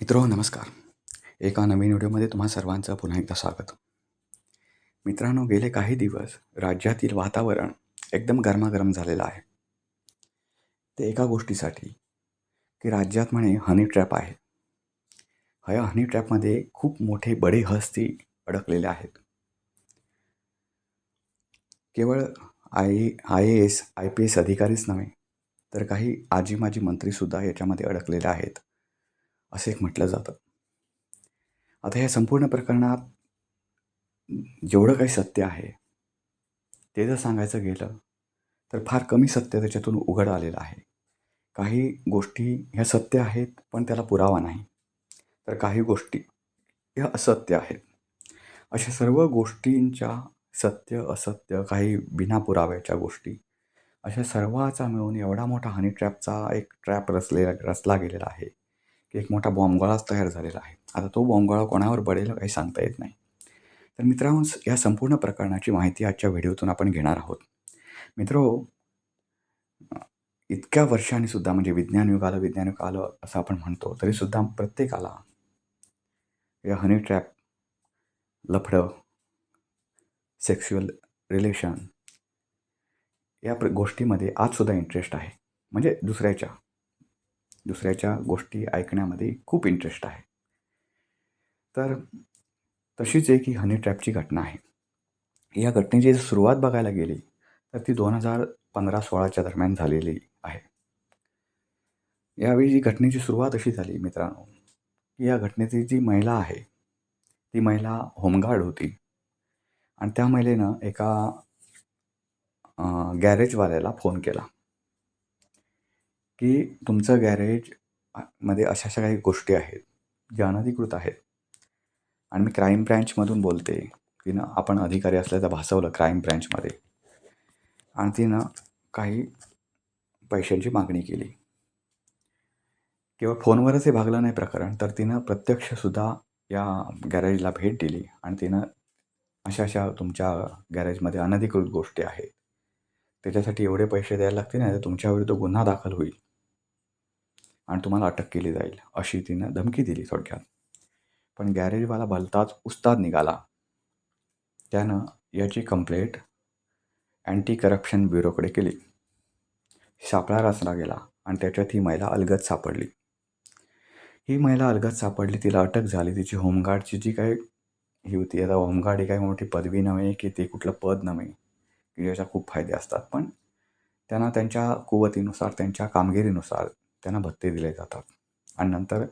मित्रो नमस्कार. एका नवीन व्हिडिओमध्ये तुम्हा सर्वांचं पुन्हा एकदा स्वागत. मित्रांनो गेले काही दिवस राज्यातील वातावरण एकदम गरमागरम झालेलं आहे. ते एका गोष्टीसाठी की राज्यात म्हणे हनी ट्रॅप आहे. ह्या हनी ट्रॅपमध्ये खूप मोठे बडे हस्ती अडकलेले आहेत. केवळ I I A S I P S अधिकारीच नव्हे तर काही आजी माजी मंत्रीसुद्धा याच्यामध्ये अडकलेले आहेत. असे एक म्हटलं जातं. आता ह्या संपूर्ण प्रकरणात जेवढं काही सत्य आहे ते जर सांगायचं गेलं तर फार कमी सत्य त्याच्यातून उघड आलेलं आहे. काही गोष्टी ह्या सत्य आहेत पण त्याला पुरावा नाही. तर काही गोष्टी ह्या असत्य आहेत. अशा सर्व गोष्टींच्या सत्य असत्य काही बिना पुराव्याच्या गोष्टी अशा सर्वाचा मिळून एवढा मोठा हनी ट्रॅपचा एक ट्रॅप रचलेला रचला गेलेला आहे. की एक मोठा बॉम्बगोळाच तयार झालेला आहे. आता तो बॉम्बगोळा कोणावर पडेल काही सांगता येत नाही. तर मित्रांनो या संपूर्ण प्रकरणाची माहिती आजच्या व्हिडिओतून आपण घेणार आहोत. मित्रो इतक्या वर्षांनी सुद्धा म्हणजे विज्ञान युग आलं विज्ञान युग आलं असं आपण म्हणतो तरीसुद्धा प्रत्येकाला या हनी ट्रॅप लफडं सेक्शुअल रिलेशन या प्र गोष्टीमध्ये आजसुद्धा इंटरेस्ट आहे. म्हणजे दुसऱ्याच्या. दुसऱ्याच्या गोष्टी ऐकण्यामध्ये खूप इंटरेस्ट आहे. तर तशीच एक ही हनी ट्रॅपची घटना आहे. या घटनेची जर सुरुवात बघायला गेली तर ती दोन हजार पंधरा सोळाच्या दरम्यान झालेली आहे. यावेळी जी घटनेची सुरुवात अशी झाली मित्रांनो की या घटनेची जी महिला आहे ती महिला होमगार्ड होती. आणि त्या महिलेनं एका गॅरेजवाल्याला फोन केला. की तुमचं गॅरेजमध्ये अशा अशा काही गोष्टी आहेत ज्या अनधिकृत आहेत. आणि मी क्राईम ब्रँचमधून बोलते की ना आपण अधिकारी असल्याचं भासवलं क्राईम ब्रँचमध्ये आणि तिनं काही पैशांची मागणी केली. केवळ फोनवरच हे भागलं नाही प्रकरण तर तिनं प्रत्यक्षसुद्धा या गॅरेजला भेट दिली आणि तिनं अशा अशा तुमच्या गॅरेजमध्ये अनधिकृत गोष्टी आहेत. त्याच्यासाठी एवढे पैसे द्यायला लागतील नाही तर तुमच्याविरुद्ध गुन्हा दाखल होईल. आणि तुम्हाला अटक केली जाईल अशी तिनं धमकी दिली थोडक्यात. पण गॅरेजवाला भलताच उस्ताद निघाला. त्यानं याची कंप्लेंट अँटी करप्शन ब्युरोकडे केली. सापळा रचला गेला आणि त्याच्यात ही महिला अलगद सापडली. ही महिला अलगद सापडली तिला अटक झाली. तिची होमगार्डची जी काही ही होती आता होमगार्ड ही काही मोठी पदवी नव्हे की ते कुठलं पद नव्हे की ज्याच्या खूप फायदे असतात. पण त्यांना त्यांच्या कुवतीनुसार त्यांच्या कामगिरीनुसार त्यांना भत्ते दिले जातात. आणि नंतर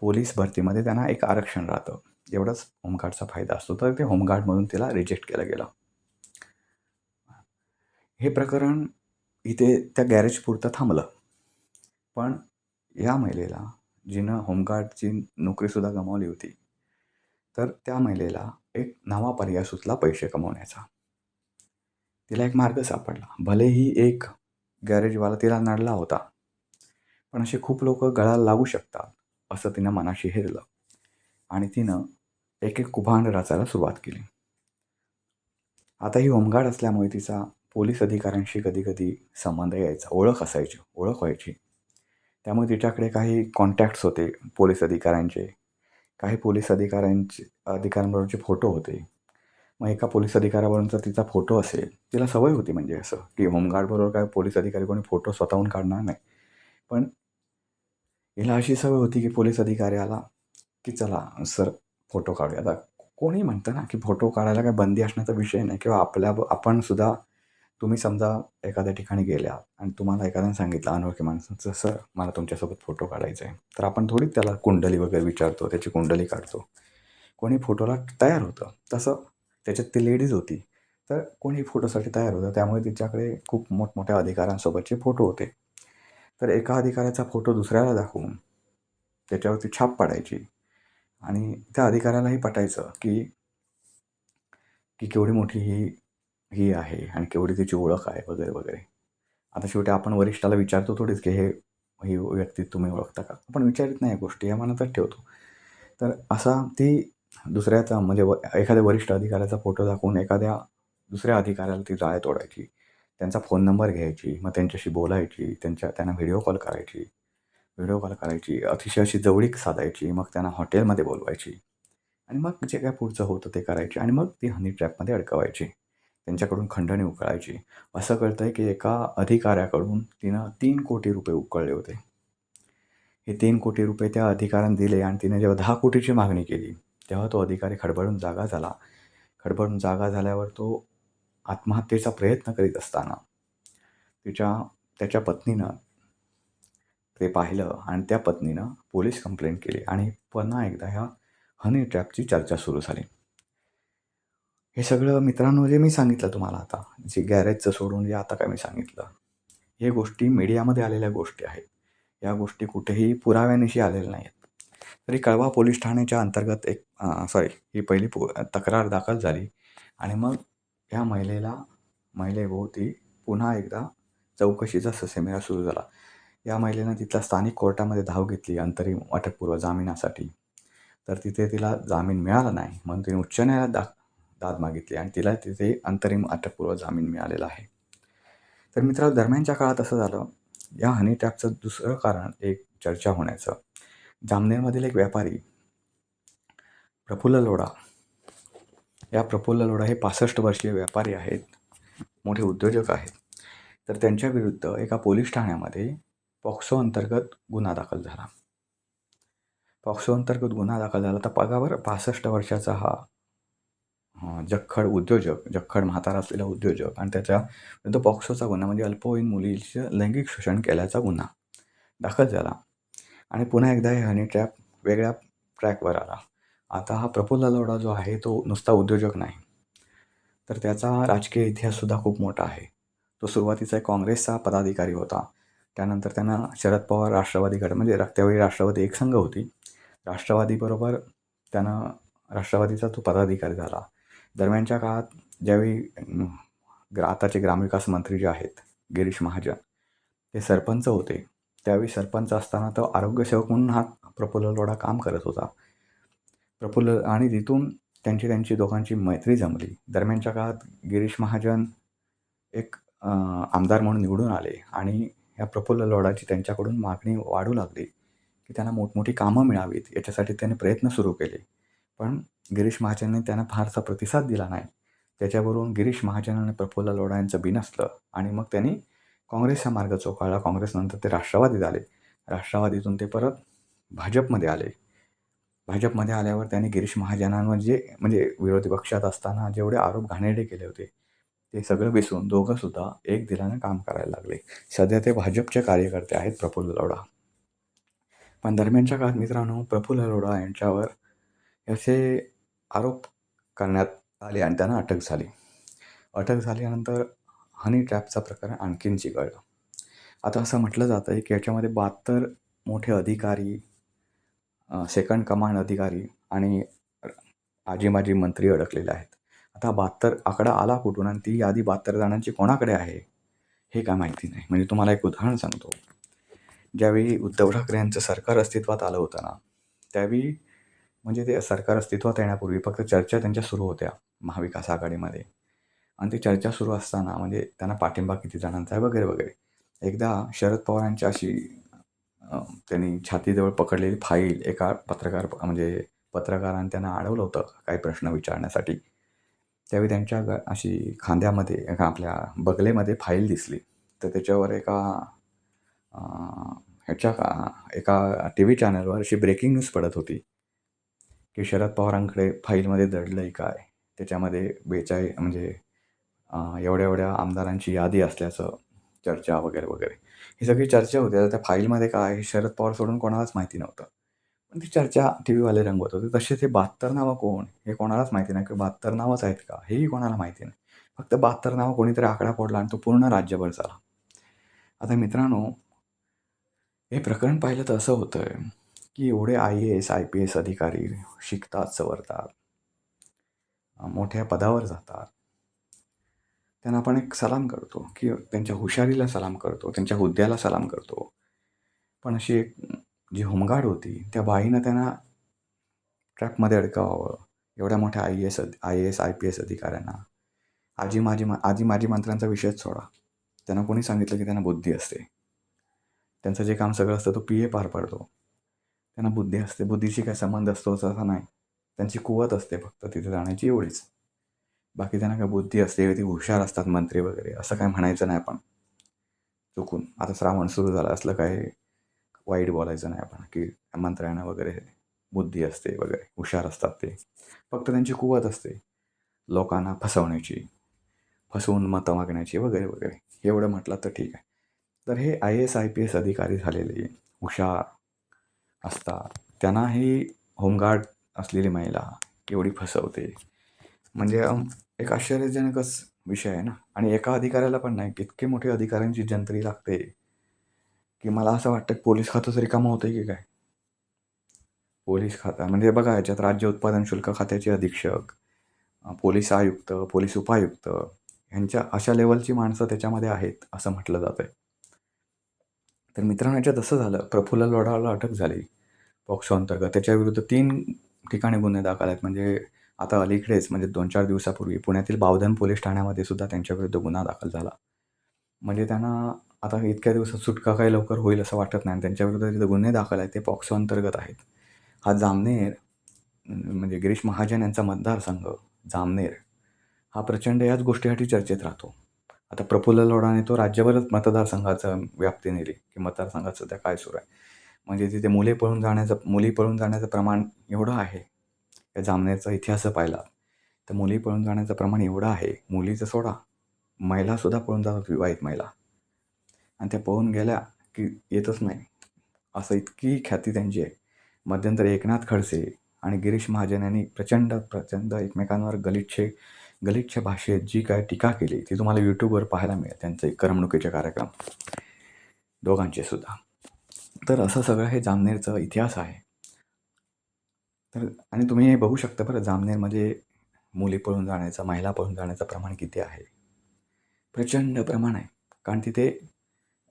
पोलीस भरतीमध्ये त्यांना एक आरक्षण राहतं. एवढंच होमगार्डचा फायदा असतो. तर ते होमगार्डमधून तिला रिजेक्ट केलं गेलं. हे प्रकरण इथे त्या गॅरेजपुरतं थांबलं. पण या महिलेला जिनं होमगार्डची नोकरीसुद्धा गमावली होती तर त्या महिलेला एक नवा पर्याय सुचला पैसे कमवण्याचा. तिला एक मार्ग सापडला. भलेही एक गॅरेजवाला तिला नडला होता पण असे खूप लोक गळाला लागू शकतात असं तिनं मनाशी हेरलं. आणि तिनं एक एक कुभांड रचायला सुरुवात केली. आता ही होमगार्ड असल्यामुळे तिचा पोलीस अधिकाऱ्यांशी कधीकधी संबंध यायचा ओळख असायची ओळख व्हायची. त्यामुळे तिच्याकडे काही कॉन्टॅक्ट्स होते पोलीस अधिकाऱ्यांचे. काही पोलीस अधिकाऱ्यांचे अधिकाऱ्यांबरोबरचे फोटो होते. मग एका पोलीस अधिकाऱ्याबरोबरचा तिचा फोटो असेल तिला सवय होती म्हणजे असं की होमगार्डबरोबर काय पोलीस अधिकारी कोणी फोटो स्वतःहून काढणार नाही. पण हिला अशी सवय होती की पोलीस अधिकारी आला की चला सर फोटो काढूया. आता कोणी म्हणतं ना की फोटो काढायला काय बंदी असण्याचा विषय नाही किंवा आपल्या आपण सुद्धा तुम्ही समजा एखाद्या ठिकाणी गेल्या आणि तुम्हाला एखाद्याने सांगितलं अनोळखी माणसाचं सर मला तुमच्यासोबत फोटो काढायचा आहे तर आपण थोडी त्याला कुंडली वगैरे विचारतो त्याची कुंडली काढतो. कोणी फोटोला तयार होतं. तसं त्याच्यात ती लेडीज होती. तर कोणी फोटोसाठी तयार होतं. त्यामुळे तिच्याकडे खूप मोठमोठ्या अधिकाऱ्यांसोबतचे फोटो होते. तर एका अधिकाऱ्याचा फोटो दुसऱ्याला दाखवून त्याच्यावरती छाप पाडायची. आणि त्या अधिकाऱ्यालाही पटायचं की की केवढी मोठी ही ही आहे आणि केवढी तिची ओळख आहे वगैरे वगैरे. आता शेवटी आपण वरिष्ठाला विचारतो थोडीच की हे ही व्यक्ती तुम्ही ओळखता का? आपण विचारित नाही या गोष्टी या मनातच ठेवतो. तर असा ती दुसऱ्याचा म्हणजे व एखाद्या वरिष्ठ अधिकाऱ्याचा फोटो दाखवून एखाद्या दुसऱ्या अधिकाऱ्याला ती जाळे तोडायची. त्यांचा फोन नंबर घ्यायची मग त्यांच्याशी बोलायची त्यांच्या त्यांना व्हिडिओ कॉल करायची. व्हिडिओ कॉल करायची अतिशय अशी जवळीक साधायची मग त्यांना हॉटेलमध्ये बोलवायची. आणि मग जे काय पुढचं होतं ते करायचे आणि मग ती हनी ट्रॅपमध्ये अडकवायची. त्यांच्याकडून खंडणी उकळायची. असं कळतं आहे की एका अधिकाऱ्याकडून तिनं तीन कोटी रुपये उकळले होते. हे तीन कोटी रुपये त्या अधिकाऱ्यानं दिले आणि तिने जेव्हा दहा कोटीची मागणी केली तेव्हा तो अधिकारी खडबडून जागा झाला. खडबडून जागा झाल्यावर तो आत्महत्येचा प्रयत्न करीत असताना तिच्या त्याच्या पत्नीनं ते पाहिलं आणि त्या पत्नीनं पोलीस कंप्लेंट केली आणि पुन्हा एकदा ह्या हनी ट्रॅपची चर्चा सुरू झाली. हे सगळं मित्रांनो जे मी सांगितलं तुम्हाला आता जे गॅरेजचं सोडून जे आता काय मी सांगितलं हे गोष्टी मीडियामध्ये आलेल्या गोष्टी आहेत. या गोष्टी कुठेही पुराव्यानिशी आलेल्या नाहीत. तरी कळवा पोलीस ठाण्याच्या अंतर्गत एक सॉरी ही पहिली पो तक्रार दाखल झाली आणि मग ह्या महिलेला महिलेभोवती पुन्हा एकदा चौकशीचा ससेमिरा सुरू झाला. या महिलेनं तिथल्या स्थानिक कोर्टामध्ये धाव घेतली अंतरिम अटकपूर्व जामिनासाठी. तर तिथे तिला जामीन मिळाला नाही म्हणून तिने उच्च न्यायालयात दा दाद मागितली आणि तिला तिथे अंतरिम अटकपूर्व जामीन मिळालेला आहे. तर मित्रांनो दरम्यानच्या काळात असं झालं या हनी टॅपचं दुसरं कारण एक चर्चा होण्याचं. जामनेरमधील एक व्यापारी प्रफुल्ल लोढा या प्रफुल्ल लोढा हे पासष्ट वर्षीय व्यापारी आहेत मोठे उद्योजक आहेत. तर त्यांच्या विरुद्ध एका पोलीस ठाण्यामध्ये पॉक्सो अंतर्गत गुन्हा दाखल झाला. पॉक्सो अंतर्गत गुन्हा दाखल झाला तर पगावर पासष्ट वर्षाचा हा जख्खड उद्योजक जख्खड म्हातारा असलेला उद्योजक आणि त्याच्या विरुद्ध पॉक्सोचा गुन्हा म्हणजे अल्पवयीन मुलीचं लैंगिक शोषण केल्याचा गुन्हा दाखल झाला. आणि पुन्हा एकदा हे हनी ट्रॅप वेगळ्या ट्रॅकवर आला. आता हा प्रफुल्ल लोढा जो आहे तो नुसता उद्योजक नाही. तर त्याचा राजकीय इतिहाससुद्धा खूप मोठा आहे. तो सुरुवातीचा एक काँग्रेसचा पदाधिकारी होता. त्यानंतर त्यांना शरद पवार राष्ट्रवादी गट म्हणजे त्यावेळी राष्ट्रवादी एक संघ होती. राष्ट्रवादीबरोबर त्यांना राष्ट्रवादीचा तो पदाधिकारी झाला. दरम्यानच्या काळात ज्यावेळी ग्रा आताचे ग्रामविकास मंत्री जे आहेत गिरीश महाजन ते सरपंच होते. त्यावेळी सरपंच असताना तो आरोग्यसेवक म्हणून हा प्रफुल्ल लोढा काम करत होता. प्रफुल्ल आणि तिथून त्यांची त्यांची दोघांची मैत्री जमली. दरम्यानच्या काळात गिरीश महाजन एक आमदार म्हणून निवडून आले आणि ह्या प्रफुल्ल लोढाची त्यांच्याकडून मागणी वाढू लागली की त्यांना मोठमोठी कामं मिळावीत याच्यासाठी त्याने प्रयत्न सुरू केले. पण गिरीश महाजनने त्यांना फारसा प्रतिसाद दिला नाही. त्याच्यावरून गिरीश महाजन आणि प्रफुल्ल लोढा यांचं बिनसलं आणि मग त्यांनी काँग्रेसचा मार्ग चोखाळला काँग्रेसनंतर ते राष्ट्रवादीत आले. राष्ट्रवादीतून ते परत भाजपमध्ये आले. भाजपमध्ये आल्यावर त्याने गिरीश महाजनांवर जे म्हणजे विरोधी पक्षात असताना जेवढे आरोप घाणेरडे केले होते ते सगळं विसरून दोघंसुद्धा एक दिलानं काम करायला लागले. सध्या ते भाजपचे कार्यकर्ते आहेत प्रफुल्ल लोढा पण दरम्यानच्या काळात मित्रांनो प्रफुल्ल लोढा यांच्यावर असे आरोप करण्यात आले आणि त्यांना अटक झाली. अटक झाल्यानंतर हनी ट्रॅपचा प्रकरण आणखीन चिघळलं. आता असं म्हटलं जातं आहे की याच्यामध्ये बहात्तर मोठे अधिकारी सेकंड कमांड अधिकारी आणि आजी माजी मंत्री अडकलेले आहेत. आता बहात्तर आकडा आला कुठून आणि ती यादी बहात्तर जणांची कोणाकडे आहे? हे काय माहिती नाही. म्हणजे तुम्हाला एक उदाहरण सांगतो. ज्यावेळी उद्धव ठाकरे यांचं सरकार अस्तित्वात आलं होतं ना त्यावेळी म्हणजे ते सरकार अस्तित्वात येण्यापूर्वी फक्त चर्चा त्यांच्या सुरू होत्या महाविकास आघाडीमध्ये. आणि ती चर्चा सुरू असताना म्हणजे त्यांना पाठिंबा किती जणांचा आहे वगैरे वगैरे. एकदा शरद पवारांची अशी त्यांनी छातीजवळ पकडलेली फाईल एका पत्रकार म्हणजे पत्रकारांनी त्यांना अडवलं होतं काही प्रश्न विचारण्यासाठी. त्यावेळी त्यांच्या ग अशी खांद्यामध्ये एका आपल्या बगलेमध्ये फाईल दिसली. तर त्याच्यावर एका ह्याच्या का एका टी व्ही चॅनलवर अशी ब्रेकिंग न्यूज पडत होती. की शरद पवारांकडे फाईलमध्ये दडलं आहे काय? त्याच्यामध्ये बेचाळी म्हणजे एवढ्या एवढ्या आमदारांची यादी असल्याचं चर्चा वगैरे वगैरे ही सगळी चर्चा होती. आता त्या फाईलमध्ये काय आहे? शरद पवार सोडून कोणालाच माहिती नव्हतं. पण ती चर्चा टी व्हीवाले रंगवत होते. तसे ते बहात्तर नावं कोण? हे कोणालाच माहिती नाही. की बहात्तर नावंच आहेत का? हेही कोणाला माहिती नाही. फक्त बहात्तर नावं कोणीतरी आकडा फोडला आणि तो पूर्ण राज्यभर झाला. आता मित्रांनो हे प्रकरण पाहिलं तर असं होतं की एवढे I A S I P S अधिकारी शिकतात सवरतात. मोठ्या पदावर जातात. त्यांना आपण एक सलाम करतो की त्यांच्या हुशारीला सलाम करतो त्यांच्या हुद्द्याला सलाम करतो. पण अशी एक जी होमगार्ड होती त्या बाईनं त्यांना ट्रॅपमध्ये अडकावावं एवढ्या मोठ्या I S I A S I P S अधिकाऱ्यांना. आजी माजी मा आजी माजी मंत्र्यांचा विषयच सोडा. त्यांना कोणी सांगितलं की त्यांना बुद्धी असते. त्यांचं जे काम सगळं असतं तो पी ए पार पाडतो. त्यांना बुद्धी असते. बुद्धीशी काय संबंध असतो असा नाही. त्यांची कुवत असते फक्त तिथे जाण्याची एवढीच. बाकी त्यांना काय बुद्धी असते ते हुशार असतात मंत्री वगैरे असं काय म्हणायचं नाही आपण. चुकून. आता श्रावण सुरू झाला असलं काय वाईट बोलायचं नाही आपण की मंत्र्यांना वगैरे बुद्धी असते वगैरे हुशार असतात ते. फक्त त्यांची कुवत असते लोकांना फसवण्याची फसवून मतं मागण्याची वगैरे वगैरे. एवढं म्हटलं तर ठीक आहे. तर हे I S I P S अधिकारी झालेले हुशार असतात. त्यांना ही होमगार्ड असलेली महिला एवढी फसवते. म्हणजे एक आश्चर्यजनकच विषय आहे ना? आणि एका अधिकाऱ्याला पण नाही इतके मोठे अधिकाऱ्यांची जंत्री लागते की मला असं वाटतं पोलीस खातं तरी कामं होतं की काय? पोलीस खाता म्हणजे बघा याच्यात राज्य उत्पादन शुल्क खात्याचे अधीक्षक पोलीस आयुक्त पोलीस उपायुक्त यांच्या अशा लेवलची माणसं त्याच्यामध्ये आहेत असं म्हटलं जातं आहे तर मित्रांनो याच्यात असं झालं प्रफुल्ल लोढाला अटक झाली पॉक्सो अंतर्गत त्याच्याविरुद्ध तीन ठिकाणी गुन्हे दाखल आहेत. म्हणजे आता अलीकडेच म्हणजे दोन चार दिवसापूर्वी पुण्यातील बावधन पोलीस ठाण्यामध्ये सुद्धा त्यांच्याविरुद्ध गुन्हा दाखल झाला. म्हणजे त्यांना आता इतक्या दिवसात सुटका काही लवकर होईल असं वाटत नाही आणि त्यांच्याविरुद्ध जे गुन्हे दाखल आहेत ते पॉक्सो अंतर्गत आहेत. हा जामनेर म्हणजे गिरीश महाजन यांचा मतदारसंघ जामनेर हा प्रचंड याच गोष्टीसाठी चर्चेत राहतो. आता प्रफुल्ल लोढाने तो राज्यभरच मतदारसंघाचं व्याप्ती नेली की मतदारसंघात सध्या काय सुरू आहे. म्हणजे तिथे मुले पळून जाण्याचं मुली पळून जाण्याचं प्रमाण एवढं आहे त्या जामनेरचा इतिहास पाहिला. तर मुली पळून जाण्याचं प्रमाण एवढं आहे मुलीचं सोडा. महिलासुद्धा पळून जातात विवाहित महिला. आणि त्या पळून गेल्या की येतच नाही. असं इतकी ख्याती त्यांची आहे. मध्यंतर एकनाथ खडसे आणि गिरीश महाजन यांनी प्रचंड प्रचंड एकमेकांवर गलिच्छे गलिच्छ भाषेत जी काय टीका केली ती तुम्हाला यूट्यूबवर पाहायला मिळेल. त्यांचे करमणुकीचे कार्यक्रम. दोघांचे सुद्धा. तर असं सगळं हे जामनेरचं इतिहास आहे. तर आणि तुम्ही हे बघू शकता बरं जामनेरमध्ये मुली पळून जाण्याचं महिला पळून जाण्याचं प्रमाण किती आहे? प्रचंड प्रमाण आहे. कारण तिथे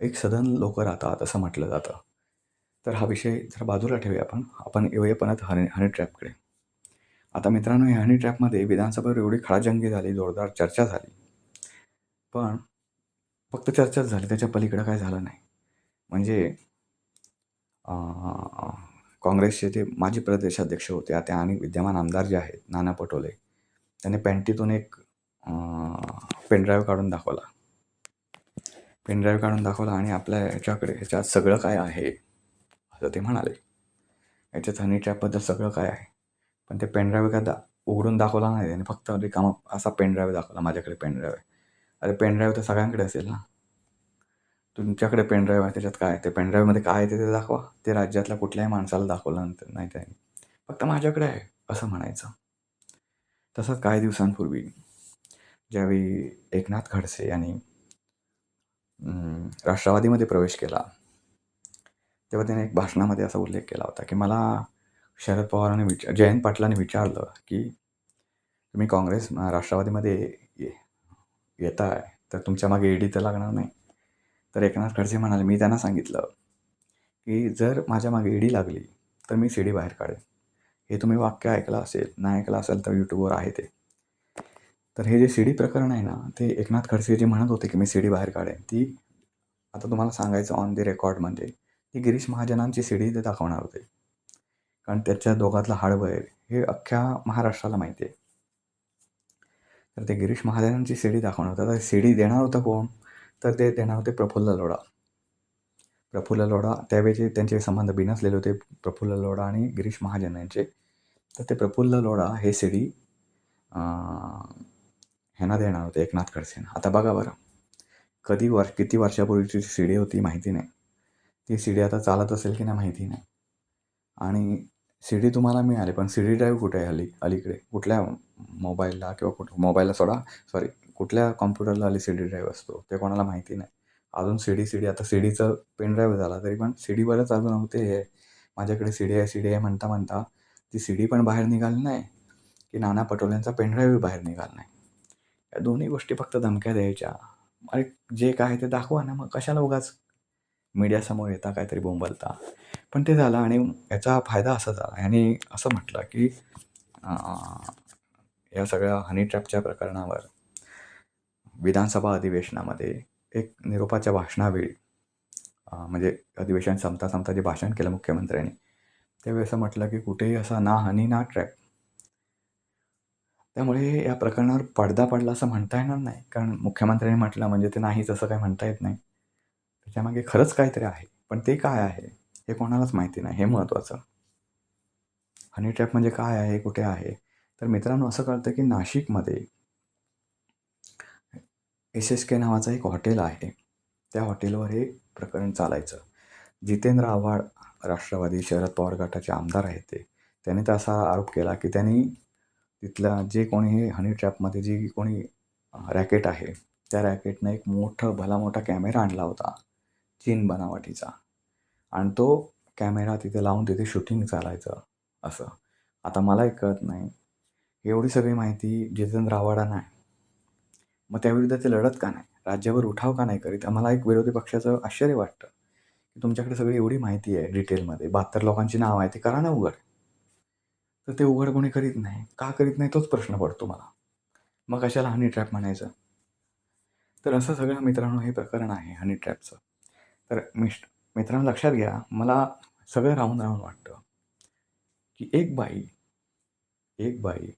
एक सदन लोक राहतात असं म्हटलं जातं. तर हा विषय जर बाजूला ठेवूया आपण. आपण येऊया हनी हनी ट्रॅपकडे. आता मित्रांनो या हनी ट्रॅपमध्ये विधानसभेवर एवढी खळाजंगी झाली जोरदार चर्चा झाली. पण फक्त चर्चाच झाली त्याच्या पलीकडं काय झालं नाही. म्हणजे काँग्रेसचे जे माजी प्रदेशाध्यक्ष होते आता आणि विद्यमान आमदार जे आहेत नाना पटोले त्यांनी पॅन्टीतून एक पेनड्राईव्ह काढून दाखवला. पेनड्राईव्ह काढून दाखवला आणि आपल्या याच्याकडे ह्याच्यात सगळं काय आहे? असं ते म्हणाले. याच्यात हनी ट्रॅपबद्दल सगळं काय आहे? पण ते पेनड्राईव्ह काय दा उघडून दाखवला नाही त्याने फक्त रिकामा असा पेनड्राईव्ह दाखवला माझ्याकडे पेनड्राईव्ह. आहे अरे पेनड्राईव्ह तर सगळ्यांकडे असेल ना? तुमच्याकडे पेनड्राईव्ह आहे त्याच्यात काय ते पेनड्राईव्हमध्ये काय आहे ते ते दाखवा. ते राज्यातल्या कुठल्याही माणसाला दाखवलं नाही. त्याने फक्त माझ्याकडे आहे असं म्हणायचं. तसंच काही दिवसांपूर्वी ज्यावेळी एकनाथ खडसे यांनी राष्ट्रवादीमध्ये प्रवेश केला तेव्हा त्याने एक भाषणामध्ये असा उल्लेख केला होता की मला शरद पवारांनी विचार जयंत पाटलांनी विचारलं की तुम्ही काँग्रेस राष्ट्रवादीमध्ये ये येत आहे तर तुमच्या मागे ईडी तर लागणार नाही. तर एकनाथ खडसे म्हणाले मी त्यांना सांगितलं की जर माझ्या मागे ईडी लागली तर मी सी डी बाहेर काढेन. हे तुम्ही वाक्य ऐकलं असेल नाही ऐकलं असेल तर यूट्यूबवर आहे ते. तर हे जे सी डी प्रकरण आहे ना ते एकनाथ खडसे जे म्हणत होते की मी सी डी बाहेर काढेन ती आता तुम्हाला सांगायचं ऑन दी रेकॉर्ड म्हणजे ती गिरीश महाजनांची सी डी ते दाखवणार होते. कारण त्याच्या दोघातलं हार्डवेअर हे अख्ख्या महाराष्ट्राला माहिती आहे. तर ते गिरीश महाजनांची सी डी दाखवणार होतं. तर सी डी देणार होतं कोण? तर ते देणार होते प्रफुल्ल लोढा. प्रफुल्ल लोढा त्यावेळी त्यांचे संबंध बिनसलेले होते प्रफुल्ल लोढा आणि गिरीश महाजन यांचे. तर ते प्रफुल्ल लोढा हे सी ह्यांना देणार होते एकनाथ खडसेंना. आता बघा बरं. कधी वर्ष किती वर्षापूर्वीची सी होती माहिती नाही. ती सी आता चालत असेल की नाही माहिती नाही. आणि सी तुम्हाला मिळाली पण सी ड्राईव्ह कुठे आहे अली अलीकडे? कुठल्या मोबाईलला किंवा कुठं? मोबाईलला सोडा. सॉरी कुठल्या कॉम्प्युटरला आली सी डी ड्राईव्ह असतो ते कोणाला माहिती नाही. अजून सी डी सी डी आता सी डीचं पेन ड्राईव्ह झाला तरी पण सी डीवरच अजून होते हे. माझ्याकडे सी डी आहे सी डी आहे म्हणता म्हणता ती सी डी पण बाहेर निघाली नाही की नाना पटोलेंचा पेनड्राईव्ह बाहेर निघाला नाही. या दोन्ही गोष्टी फक्त धमक्या द्यायच्या. अरे जे काय ते दाखवा ना मग कशाला उगाच मीडियासमोर येता काहीतरी बोंबलता. पण ते झालं आणि याचा फायदा असा झाला. आणि असं म्हटलं की या सगळ्या हनी ट्रॅपच्या प्रकरणावर विधानसभा अधिवेशनामध्ये एक निरोपाच्या भाषणावेळी म्हणजे अधिवेशन संपता संपता जे भाषण केलं मुख्यमंत्र्यांनी त्यावेळी असं म्हटलं की कुठेही असा ना हनी ना ट्रॅक त्यामुळे या प्रकरणावर पडदा पडला असं म्हणता येणार नाही. कारण मुख्यमंत्र्यांनी म्हटलं म्हणजे ते नाहीच असं काही म्हणता येत नाही. त्याच्यामागे खरंच काहीतरी आहे. पण ते काय आहे हे कोणालाच माहिती नाही. हे महत्त्वाचं. हनी ट्रॅप म्हणजे काय आहे कुठे आहे? तर मित्रांनो असं कळतं की नाशिकमध्ये एस एस के नावाचं एक हॉटेल आहे. त्या हॉटेलवर हे प्रकरण चालायचं. जितेंद्र आव्हाड राष्ट्रवादी शरद पवार गटाचे आमदार आहेत ते. त्याने तर असा आरोप केला की त्यांनी तिथल्या जे कोणी हे हनी ट्रॅपमध्ये जी कोणी रॅकेट आहे त्या रॅकेटनं एक मोठं भला मोठा कॅमेरा आणला होता. चीन बनावटीचा. आणि तो कॅमेरा तिथे लावून तिथे शूटिंग चालायचं असं. आता मला एक कळत नाही. एवढी सगळी माहिती जितेंद्र आव्हाडांना आहे. मग त्याविरुद्ध ते लढत का नाही? राज्यावर उठाव का नाही करीत? आम्हाला एक विरोधी पक्षाचं आश्चर्य वाटतं की तुमच्याकडे सगळी एवढी माहिती आहे डिटेलमध्ये. बहात्तर लोकांची नाव आहे ते करा ना उघड. तर ते उघड कोणी करीत नाही. का करीत नाही तोच प्रश्न पडतो मला. मग कशाला हनी ट्रॅप म्हणायचं? तर असं सगळं मित्रांनो हे प्रकरण आहे हनी ट्रॅपचं तर मिस्ट मित्रांनो लक्षात घ्या मला सगळं राहून राहून वाटतं की एक बाई एक बाई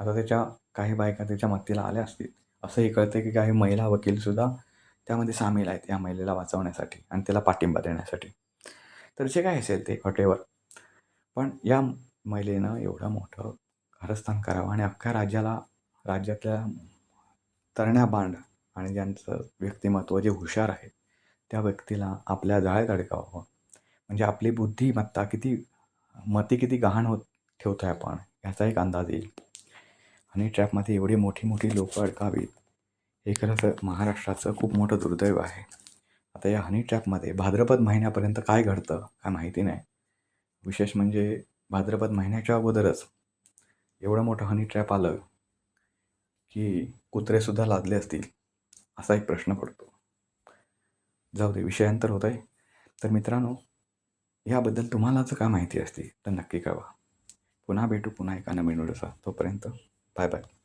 आता त्याच्या काही बायका त्याच्या मत्तीला आल्या असतील. असंही कळतं की काही महिला वकीलसुद्धा त्यामध्ये सामील आहेत या महिलेला वाचवण्यासाठी आणि त्याला पाठिंबा देण्यासाठी. तर जे काय असेल ते हॉटेवर पण या महिलेनं एवढं मोठं कारस्थान करावं आणि अख्ख्या राज्याला राज्यातल्या तरण्या बांड आणि ज्यांचं व्यक्तिमत्व जे हुशार आहे त्या व्यक्तीला आपल्या जाळ्यात अडकावं म्हणजे आपली बुद्धिमत्ता किती मती किती गहाण होत ठेवतो आहे आपण याचा एक अंदाज येईल. हनी ट्रॅपमध्ये एवढी मोठी मोठी लोकं अडकावीत. हे खरंच महाराष्ट्राचं खूप मोठं दुर्दैव आहे. आता या हनी ट्रॅपमध्ये भाद्रपद महिन्यापर्यंत काय घडतं काय माहिती नाही. विशेष म्हणजे भाद्रपद महिन्याच्या अगोदरच एवढं मोठं हनी ट्रॅप आलं की कुत्रेसुद्धा लादले असतील असा एक प्रश्न पडतो. जाऊ दे विषयांतर होत आहे तर मित्रांनो याबद्दल तुम्हाला जर काय माहिती असते तर नक्की कळवा. पुन्हा भेटू पुन्हा एका नवीन व्हिडिओचा तोपर्यंत 拜拜。